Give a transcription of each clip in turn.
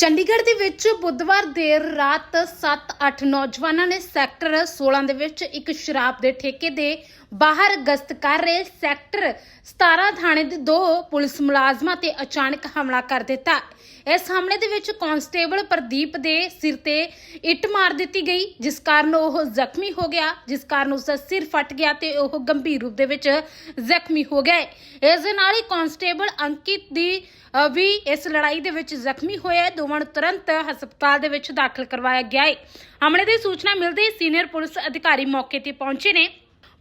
ਚੰਡੀਗੜ੍ਹ ਦੇ ਵਿੱਚ ਬੁੱਧਵਾਰ ਦੇਰ ਰਾਤ 7-8 ਨੌਜਵਾਨਾਂ ਨੇ ਸੈਕਟਰ 16 ਦੇ ਵਿੱਚ ਇੱਕ ਸ਼ਰਾਬ ਦੇ ਠੇਕੇ ਦੇ ਬਾਹਰ ਗਸ਼ਤ ਕਰ ਰਹੇ ਸੈਕਟਰ 17 ਥਾਣੇ ਦੇ ਦੋ ਪੁਲਿਸ ਮੁਲਾਜ਼ਮਾਂ ਤੇ ਅਚਾਨਕ ਹਮਲਾ ਕਰ ਦਿੱਤਾ। ਇਸ ਹਮਲੇ ਦੇ ਵਿੱਚ ਕਾਂਸਟੇਬਲ ਪ੍ਰਦੀਪ ਦੇ ਸਿਰ ਤੇ ਇੱਟ ਮਾਰ ਦਿੱਤੀ ਗਈ, ਜਿਸ ਕਾਰਨ ਉਹ ਜ਼ਖਮੀ ਹੋ ਗਿਆ, ਜਿਸ ਕਾਰਨ ਉਸ ਦਾ ਸਿਰ ਫਟ ਗਿਆ ਤੇ ਉਹ ਗੰਭੀਰ ਰੂਪ ਦੇ ਵਿੱਚ ਜ਼ਖਮੀ ਹੋ ਗਿਆ ਇਸ ਦੇ ਨਾਲ ਹੀ ਕਾਂਸਟੇਬਲ ਅੰਕਿਤ ਦੀ ਵੀ ਇਸ ਲੜਾਈ ਦੇ ਵਿੱਚ ਜ਼ਖਮੀ ਹੋਇਆ ਦੋਵਾਂ ਨੂੰ ਤੁਰੰਤ ਹਸਪਤਾਲ ਦੇ ਵਿੱਚ ਦਾਖਲ ਕਰਵਾਇਆ ਗਿਆ ਹੈ। ਹਮਲੇ ਦੀ ਸੂਚਨਾ ਮਿਲਦੇ ਹੀ ਸੀਨੀਅਰ ਪੁਲਿਸ ਅਧਿਕਾਰੀ ਮੌਕੇ ਤੇ ਪਹੁੰਚੇ ਨੇ।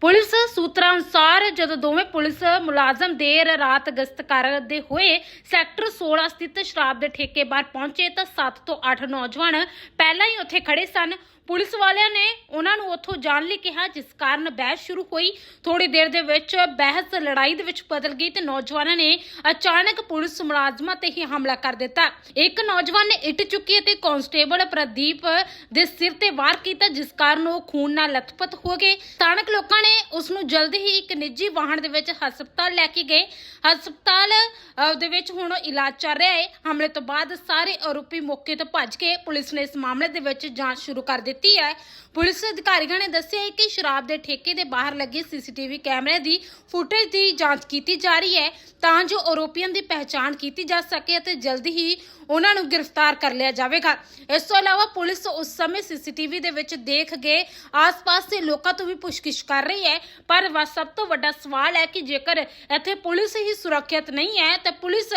ਪੁਲਿਸ ਸੂਤਰਾਂ ਅਨੁਸਾਰ ਜਦੋਂ ਦੋਵੇਂ ਪੁਲਿਸ ਮੁਲਾਜ਼ਮ ਦੇਰ ਰਾਤ ਗਸ਼ਤ ਕਰਦੇ ਹੋਏ ਸੈਕਟਰ 16 ਸਥਿਤ ਸ਼ਰਾਬ ਦੇ ਠੇਕੇ ਬਾਹਰ ਪਹੁੰਚੇ ਤਾਂ 7 ਤੋਂ 8 ਨੌਜਵਾਨ ਪਹਿਲਾਂ ਹੀ ਉੱਥੇ ਖੜੇ ਸਨ। ਪੁਲਿਸ ਵਾਲਿਆਂ ਨੇ ਉਹਨਾਂ ਨੂੰ ਉੱਥੋਂ ਜਾਣ ਲਈ ਕਿਹਾ ਜਿਸ ਕਾਰਨ ਬਹਿਸ ਸ਼ੁਰੂ ਹੋਈ। ਥੋੜੀ ਦੇਰ ਦੇ ਵਿੱਚ ਬਹਿਸ ਲੜਾਈ ਦੇ ਵਿੱਚ ਬਦਲ ਗਈ ਤੇ ਨੌਜਵਾਨਾਂ ਨੇ ਅਚਾਨਕ ਪੁਲਿਸ ਮੁਲਾਜ਼ਮਾਂ ਤੇ ਹੀ ਹਮਲਾ ਕਰ ਦਿੱਤਾ। ਇੱਕ ਨੌਜਵਾਨ ਨੇ ਇੱਟ ਚੁੱਕੀ ਅਤੇ ਕਾਂਸਟੇਬਲ ਪ੍ਰਦੀਪ ਦੇ ਸਿਰ ਤੇ ਵਾਰ ਕੀਤਾ ਜਿਸ ਕਾਰਨ ਉਹ ਖੂਨ ਨਾਲ ਲਥਪਥ ਹੋ ਗਏ। ਸਥਾਨਕ ਲੋਕਾਂ ਨੇ ਉਸ ਨੂੰ ਜਲਦੀ ਹੀ ਇੱਕ ਨਿੱਜੀ ਵਾਹਨ ਦੇ ਵਿੱਚ ਹਸਪਤਾਲ ਲੈ ਕੇ ਗਏ। ਹਸਪਤਾਲ ਅਹ, ਦੇ ਵਿੱਚ ਹੁਣ ਇਲਾਜ ਚੱਲ ਰਿਹਾ ਹੈ। ਹਮਲੇ ਤੋਂ ਬਾਅਦ ਸਾਰੇ ਆਰੋਪੀ ਮੌਕੇ ਤੋਂ ਭੱਜ ਕੇ ਪੁਲਿਸ ਨੇ ਇਸ ਮਾਮਲੇ ਦੇ ਵਿੱਚ ਜਾਂਚ ਸ਼ੁਰੂ ਕਰ ਦਿੱਤੀ। ਹੈ। ਪੁਲਿਸ ਅਧਿਕਾਰੀਆਂ ਨੇ ਦੱਸਿਆ ਹੈ ਕਿ ਸ਼ਰਾਬ ਦੇ ਠੇਕੇ ਦੇ ਬਾਹਰ ਲੱਗੇ ਸੀਸੀਟੀਵੀ ਕੈਮਰੇ ਦੀ ਫੁਟੇਜ ਦੀ ਜਾਂਚ ਕੀਤੀ ਜਾ ਰਹੀ ਹੈ ਤਾਂ ਜੋ ਆਰੋਪੀਆਂ ਦੀ ਪਹਿਚਾਣ ਕੀਤੀ ਜਾ ਸਕੇ ਅਤੇ ਜਲਦੀ ਹੀ ਉਹਨਾਂ ਨੂੰ ਗ੍ਰਿਫਤਾਰ ਕਰ ਲਿਆ ਜਾਵੇਗਾ। ਇਸ ਤੋਂ ਇਲਾਵਾ ਪੁਲਿਸ ਉਸ ਸਮੇਂ ਸੀਸੀਟੀਵੀ ਦੇ ਵਿੱਚ ਦੇਖ ਗਏ ਆਸ-ਪਾਸ ਦੇ ਲੋਕਾਂ ਤੋਂ ਵੀ ਪੁੱਛਗਿੱਛ ਕਰ ਰਹੀ ਹੈ। ਪਰ ਵਾ ਸਭ ਤੋਂ ਵੱਡਾ ਸਵਾਲ ਹੈ ਕਿ ਜੇਕਰ ਇੱਥੇ ਪੁਲਿਸ ਹੀ ਸੁਰੱਖਿਅਤ ਨਹੀਂ ਹੈ ਤਾਂ ਪੁਲਿਸ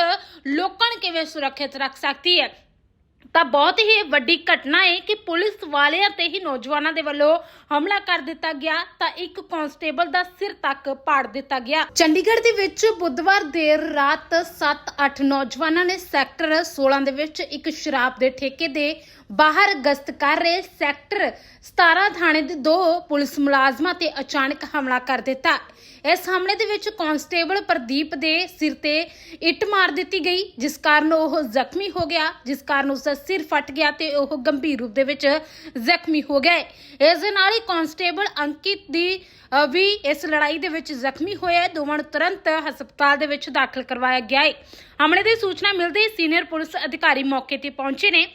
ਲੋਕਾਂ ਨੂੰ ਕਿਵੇਂ ਸੁਰੱਖਿਅਤ ਰੱਖ ਸਕਦੀ ਹੈ? ਤਾਂ ਬਹੁਤ ਹੀ ਵੱਡੀ ਘਟਨਾ ਹੈ ਕਿ ਪੁਲਿਸ ਵਾਲਿਆਂ ਤੇ ਹੀ ਨੌਜਵਾਨਾਂ ਦੇ ਵੱਲੋਂ ਹਮਲਾ ਕਰ ਦਿੱਤਾ ਗਿਆ ਤਾਂ ਇੱਕ ਕਾਂਸਟੇਬਲ ਦਾ ਸਿਰ ਤੱਕ ਪਾੜ ਦਿੱਤਾ ਗਿਆ। ਚੰਡੀਗੜ੍ਹ ਦੇ ਵਿੱਚ ਬੁੱਧਵਾਰ ਦੇਰ ਰਾਤ 7-8 ਨੌਜਵਾਨਾਂ ਨੇ ਸੈਕਟਰ 16 ਦੇ ਵਿੱਚ ਇੱਕ ਸ਼ਰਾਬ ਦੇ ਠੇਕੇ ਦੇ ਬਾਹਰ ਗਸ਼ਤ ਕਰ ਰਹੇ ਸੈਕਟਰ 17 ਥਾਣੇ ਦੇ ਦੋ ਪੁਲਿਸ ਮੁਲਾਜ਼ਮਾਂ ਤੇ ਅਚਾਨਕ ਹਮਲਾ ਕਰ ਦਿੱਤਾ। ਇਸ ਹਮਲੇ ਦੇ ਵਿੱਚ ਕਾਂਸਟੇਬਲ ਪ੍ਰਦੀਪ ਦੇ ਸਿਰ ਤੇ ਇੱਟ ਮਾਰ ਦਿੱਤੀ ਗਈ, ਜਿਸ ਕਾਰਨ ਉਹ ਜ਼ਖਮੀ ਹੋ ਗਿਆ, ਜਿਸ ਕਾਰਨ ਉਸ ਦਾ ਸਿਰ ਫਟ ਗਿਆ ਤੇ ਉਹ ਗੰਭੀਰ ਰੂਪ ਦੇ ਵਿੱਚ ਜ਼ਖਮੀ ਹੋ ਗਿਆ ਇਸ ਦੇ ਨਾਲ ਹੀ ਕਾਂਸਟੇਬਲ ਅੰਕਿਤ ਦੀ ਵੀ ਇਸ ਲੜਾਈ ਦੇ ਵਿੱਚ ਜ਼ਖਮੀ ਹੋਇਆ ਦੋਵਾਂ ਨੂੰ ਤੁਰੰਤ ਹਸਪਤਾਲ ਦੇ ਵਿੱਚ ਦਾਖਲ ਕਰਵਾਇਆ ਗਿਆ ਹੈ ਹਮਲੇ ਦੀ ਸੂਚਨਾ ਮਿਲਦੇ ਹੀ ਸੀਨੀਅਰ ਪੁਲਿਸ ਅਧਿਕਾਰੀ ਮੌਕੇ ਤੇ ਪਹੁੰਚੇ ਨੇ।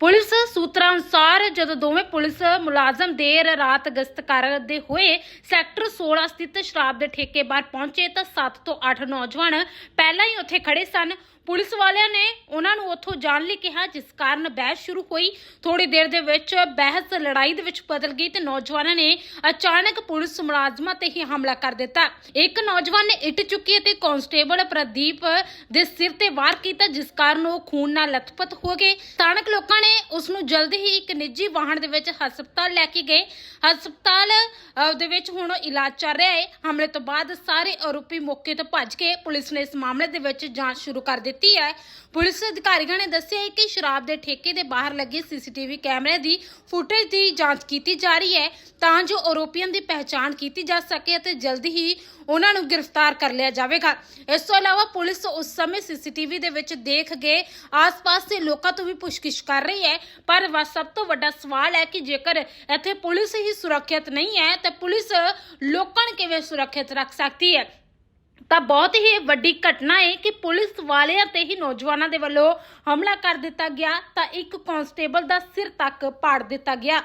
ਪੁਲਿਸ ਸੂਤਰਾਂ ਅਨੁਸਾਰ ਜਦੋਂ ਦੋਵੇਂ ਪੁਲਿਸ ਮੁਲਾਜ਼ਮ ਦੇਰ ਰਾਤ ਗਸ਼ਤ ਕਰਦੇ ਹੋਏ ਸੈਕਟਰ 16 ਸਥਿਤ ਸ਼ਰਾਬ ਦੇ ਠੇਕੇ ਬਾਹਰ ਪਹੁੰਚੇ ਤਾਂ 7 ਤੋਂ 8 ਨੌਜਵਾਨ ਪਹਿਲਾਂ ਹੀ ਉੱਥੇ ਖੜੇ ਸਨ। ਪੁਲਿਸ ਵਾਲਿਆਂ ਨੇ ਉਹਨਾਂ ਨੂੰ ਉੱਥੋਂ ਜਾਣ ਲਈ ਕਿਹਾ, ਜਿਸ ਕਾਰਨ ਬਹਿਸ ਸ਼ੁਰੂ ਹੋਈ। ਥੋੜੀ ਦੇਰ ਦੇ ਵਿੱਚ ਬਹਿਸ ਲੜਾਈ ਦੇ ਵਿੱਚ ਬਦਲ ਗਈ ਤੇ ਨੌਜਵਾਨਾਂ ਨੇ ਅਚਾਨਕ ਪੁਲਿਸ ਮੁਲਾਜ਼ਮਾਂ ਤੇ ਹੀ ਹਮਲਾ ਕਰ ਦਿੱਤਾ। ਇੱਕ ਨੌਜਵਾਨ ਨੇ ਇੱਟ ਚੁੱਕੀ ਅਤੇ ਕਾਂਸਟੇਬਲ ਪ੍ਰਦੀਪ ਦੇ ਸਿਰ ਤੇ ਵਾਰ ਕੀਤਾ, ਜਿਸ ਕਾਰਨ ਉਹ ਖੂਨ ਨਾਲ ਲਥਪਥ ਹੋ ਗਏ। ਸਥਾਨਕ ਲੋਕਾਂ ਨੇ ਉਸ ਨੂੰ ਜਲਦੀ ਹੀ ਇੱਕ ਨਿੱਜੀ ਵਾਹਨ ਦੇ ਵਿੱਚ ਹਸਪਤਾਲ ਲੈ ਕੇ ਗਏ। ਹਸਪਤਾਲ ਅਹ, ਵਿੱਚ ਹੁਣ ਇਲਾਜ ਚੱਲ ਰਿਹਾ ਹੈ। ਹਮਲੇ ਤੋਂ ਬਾਅਦ ਸਾਰੇ ਆਰੋਪੀ ਮੌਕੇ ਤੋਂ ਭੱਜ ਕੇ ਪੁਲਿਸ ਨੇ ਇਸ ਮਾਮਲੇ ਦੇ ਵਿੱਚ ਜਾਂਚ ਸ਼ੁਰੂ ਕਰ ਦਿੱਤੀ ਹੈ। ਪੁਲਿਸ ਅਧਿਕਾਰੀਆਂ ਨੇ ਦੱਸਿਆ ਹੈ ਕਿ ਸ਼ਰਾਬ ਦੇ ਠੇਕੇ ਦੇ ਬਾਹਰ ਲੱਗੇ ਸੀਸੀਟੀਵੀ ਕੈਮਰੇ ਦੀ ਫੁਟੇਜ ਦੀ ਜਾਂਚ ਕੀਤੀ ਜਾ ਰਹੀ ਹੈ ਤਾਂ ਜੋ ਆਰੋਪੀਆਂ ਦੀ ਪਹਿਚਾਣ ਕੀਤੀ ਜਾ ਸਕੇ ਅਤੇ ਜਲਦੀ ਹੀ ਉਹਨਾਂ ਨੂੰ ਗ੍ਰਿਫਤਾਰ ਕਰ ਲਿਆ ਜਾਵੇਗਾ। ਇਸ ਤੋਂ ਇਲਾਵਾ ਪੁਲਿਸ ਉਸ ਸਮੇਂ ਸੀਸੀਟੀਵੀ ਦੇ ਵਿੱਚ ਦੇਖ ਕੇ ਆਸ-ਪਾਸ ਦੇ ਲੋਕਾਂ ਤੋਂ ਵੀ ਪੁੱਛਗਿੱਛ ਕਰ ਰਹੀ ਹੈ। ਪਰ ਸਭ ਤੋਂ ਵੱਡਾ ਸਵਾਲ ਹੈ ਕਿ ਜੇਕਰ ਇੱਥੇ ਪੁਲਿਸ ਹੀ ਸੁਰੱਖਿਅਤ ਨਹੀਂ ਹੈ, ਤਾਂ ਪੁਲਿਸ ਲੋਕਾਂ ਨੂੰ ਕਿਵੇਂ ਸੁਰੱਖਿਅਤ ਰੱਖ ਸਕਦੀ ਹੈ? ਤਾਂ ਬਹੁਤ ਹੀ ਵੱਡੀ ਘਟਨਾ ਹੈ ਕਿ ਪੁਲਿਸ ਵਾਲਿਆਂ ਤੇ ਹੀ ਨੌਜਵਾਨਾਂ ਦੇ ਵੱਲੋਂ ਹਮਲਾ ਕਰ ਦਿੱਤਾ ਗਿਆ, ਤਾਂ ਇੱਕ ਕਾਂਸਟੇਬਲ ਦਾ ਸਿਰ ਤੱਕ ਪਾੜ ਦਿੱਤਾ ਗਿਆ।